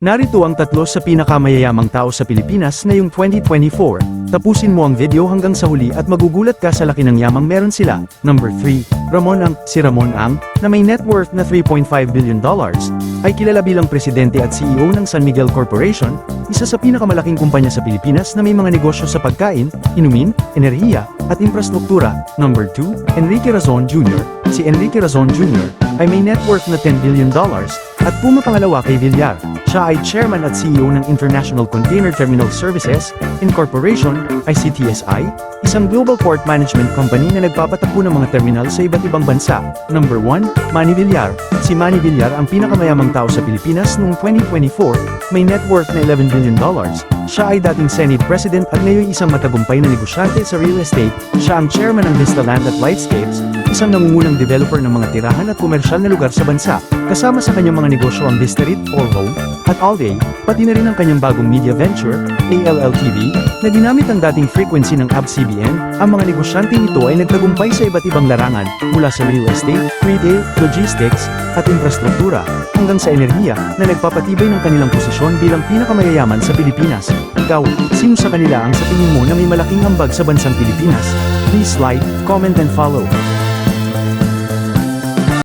Narito ang tatlo sa pinakamayayamang tao sa Pilipinas ngayong 2024. Tapusin mo ang video hanggang sa huli at magugulat ka sa laki ng yamang meron sila. Number 3, Ramon Ang, si Ramon Ang, na may net worth na 3.5 billion dollars, ay kilala bilang presidente at CEO ng San Miguel Corporation, isa sa pinakamalaking kumpanya sa Pilipinas na may mga negosyo sa pagkain, inumin, enerhiya, at infrastruktura. Number 2, Enrique Razon Jr. Si Enrique Razon Jr. ay may net worth na 10 billion dollars, at pumapangalawa kay Villar. Siya ay chairman at CEO ng International Container Terminal Services, Incorporation, ICTSI, isang global port management company na nagpapatakbo ng mga terminal sa iba't ibang bansa. Number 1, Manny Villar. Si Manny Villar ang pinakamayamang tao sa Pilipinas noong 2024, may net worth na 11 billion dollars. Siya ay dating Senate President at ngayon isang matagumpay na negosyante sa real estate. Siya ang chairman ng Vista Land at Lightscapes, isang nangungunang developer ng mga tirahan at komersyal na lugar sa bansa. Kasama sa kanyang mga negosyo ang Vistarit, Orho, at All pati na rin ang kanyang bagong media venture, ALLTV, na ginamit ang dating frequency ng ABS-CBN. Ang mga negosyante nito ay nagtagumpay sa iba't ibang larangan, mula sa real estate, retail, logistics, at infrastruktura, hanggang sa enerhiya, na nagpapatibay ng kanilang posisyon bilang pinakamayayaman sa Pilipinas. Ikaw, sino sa kanila ang sa tingin mo na may malaking ambag sa bansang Pilipinas? Please like, comment and follow.